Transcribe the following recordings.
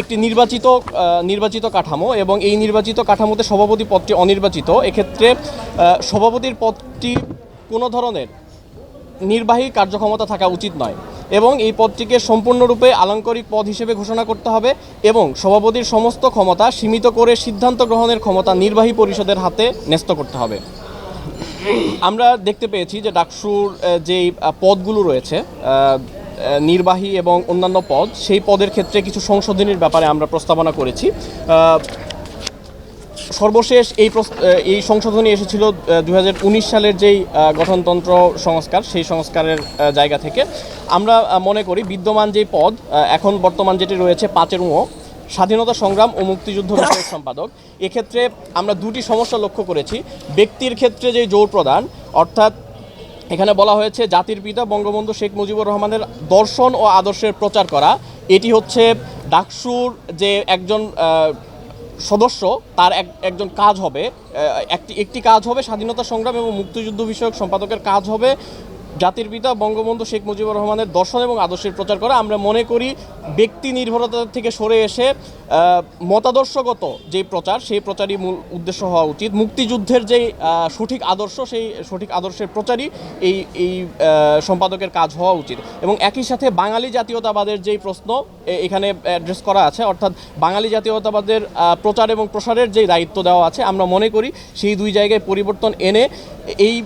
একটি নির্বাচিত নির্বাচিত কাঠামো এবং এই নির্বাচিত কাঠামোতে সভাপতি পদটি অনির্বাচিত। এক্ষেত্রে সভাপতির পদটি কোনো ধরনের নির্বাহী কার্যক্ষমতা থাকা উচিত নয় এবং এই পদটিকে সম্পূর্ণরূপে আলংকারিক পদ হিসেবে ঘোষণা করতে হবে এবং সভাপতির সমস্ত ক্ষমতা সীমিত করে সিদ্ধান্ত গ্রহণের ক্ষমতা নির্বাহী পরিষদের হাতে ন্যস্ত করতে হবে। আমরা দেখতে পেয়েছি যে ডাকসুর যেই পদগুলো রয়েছে নির্বাহী এবং অন্যান্য পদ, সেই পদের ক্ষেত্রে কিছু সংশোধনীর ব্যাপারে আমরা প্রস্তাবনা করেছি। সর্বশেষ এই এই সংশোধনী এসেছিল দু হাজার উনিশ সালের যেই গঠনতন্ত্র সংস্কার, সেই সংস্কারের জায়গা থেকে। আমরা মনে করি বিদ্যমান যেই পদ এখন বর্তমান যেটি রয়েছে পাঁচের ও স্বাধীনতা সংগ্রাম ও মুক্তিযুদ্ধ বিষয়ক সম্পাদক। এক্ষেত্রে আমরা দুটি সমস্যা লক্ষ্য করেছি। ব্যক্তির ক্ষেত্রে যে জোর প্রদান, অর্থাৎ এখানে বলা হয়েছে, জাতির পিতা বঙ্গবন্ধু শেখ মুজিবুর রহমানের দর্শন ও আদর্শের প্রচার করা। এটি হচ্ছে ডাকসুর যে একজন সদস্য, তার এক, একজন কাজ হবে। একটি একটি কাজ হবে স্বাধীনতা সংগ্রাম এবং মুক্তিযুদ্ধ বিষয়ক সম্পাদকের কাজ হবে। জাতির পিতা বঙ্গবন্ধু শেখ মুজিবুর রহমানের দর্শন এবং আদর্শের প্রচার করা। আমরা মনে করি ব্যক্তি নির্ভরতা থেকে সরে এসে মতাদর্শগত যে প্রচার, সেই প্রচারই মূল উদ্দেশ্য হওয়া উচিত। মুক্তিযুদ্ধের যে সঠিক আদর্শ, সেই সঠিক আদর্শের প্রচারই এই এই সম্পাদকের কাজ হওয়া উচিত। এবং একই সাথে বাঙালি জাতীয়তাবাদের যেই প্রশ্ন এখানে অ্যাড্রেস করা আছে, অর্থাৎ বাঙালি জাতীয়তাবাদের প্রচার এবং প্রসারের যে দায়িত্ব দেওয়া আছে, আমরা মনে করি সেই দুই জায়গায় পরিবর্তন এনে এই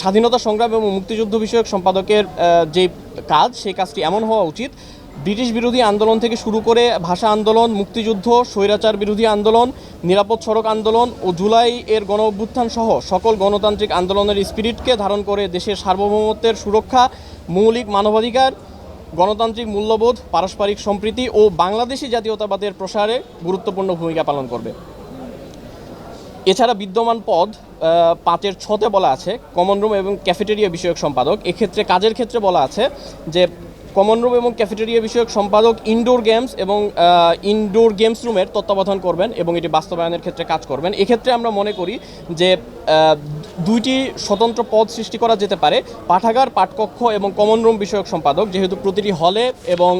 স্বাধীনতা সংগ্রাম এবং মুক্তিযুদ্ধ বিষয়ক সম্পাদকের যে কাজ, সেই কাজটি এমন হওয়া উচিত। ব্রিটিশ বিরোধী আন্দোলন থেকে শুরু করে ভাষা আন্দোলন, মুক্তিযুদ্ধ, স্বৈরাচার বিরোধী আন্দোলন, নিরাপদ সড়ক আন্দোলন ও জুলাই এর গণ অভ্যুত্থান সহ সকল গণতান্ত্রিক আন্দোলনের স্পিরিটকে ধারণ করে দেশের সার্বভৌমত্বের সুরক্ষা, মৌলিক মানবাধিকার, গণতান্ত্রিক মূল্যবোধ, পারস্পরিক সম্প্রীতি ও বাংলাদেশি জাতীয়তাবাদের প্রসারে গুরুত্বপূর্ণ ভূমিকা পালন করবে। এছাড়া বিদ্যমান পদ পাঁচের ছতে বলা আছে কমন রুম এবং ক্যাফেটেরিয়া বিষয়ক সম্পাদক। এক্ষেত্রে কাজের ক্ষেত্রে বলা আছে যে কমন রুম এবং ক্যাফেটেরিয়া বিষয়ক সম্পাদক ইনডোর গেমস এবং ইনডোর গেমস রুমের তত্ত্বাবধান করবেন এবং এটি বাস্তবায়নের ক্ষেত্রে কাজ করবেন। এক্ষেত্রে আমরা মনে করি যে দুইটি স্বতন্ত্র পদ সৃষ্টি করা যেতে পারে, পাঠাগার, পাঠকক্ষ এবং কমন রুম বিষয়ক সম্পাদক। যেহেতু প্রতিটি হলে এবং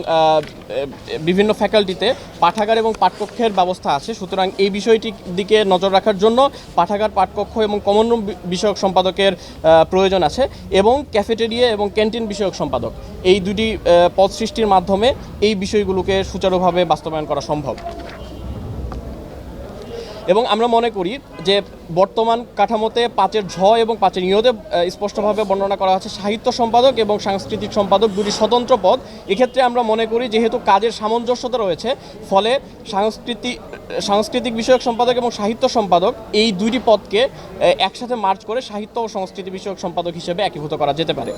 বিভিন্ন ফ্যাকাল্টিতে পাঠাগার এবং পাঠকক্ষের ব্যবস্থা আছে, সুতরাং এই বিষয়টির দিকে নজর রাখার জন্য পাঠাগার, পাঠকক্ষ এবং কমন রুম বিষয়ক সম্পাদকের প্রয়োজন আছে এবং ক্যাফেটেরিয়া এবং ক্যান্টিন বিষয়ক সম্পাদক। এই দুটি পদ সৃষ্টির মাধ্যমে এই বিষয়গুলোকে সুচারুভাবে বাস্তবায়ন করা সম্ভব। এবং আমরা মনে করি যে বর্তমান কাঠামোতে পাঁচের ঝ এবং পাঁচের ইয়তে স্পষ্টভাবে বর্ণনা করা হচ্ছে সাহিত্য সম্পাদক এবং সাংস্কৃতিক সম্পাদক দুটি স্বতন্ত্র পদ। এক্ষেত্রে আমরা মনে করি যেহেতু কাজের সামঞ্জস্যতা রয়েছে, ফলে সাংস্কৃতিক সাংস্কৃতিক বিষয়ক সম্পাদক এবং সাহিত্য সম্পাদক এই দুইটি পদকে একসাথে মার্চ করে সাহিত্য ও সংস্কৃতি বিষয়ক সম্পাদক হিসেবে একীভূত করা যেতে পারে।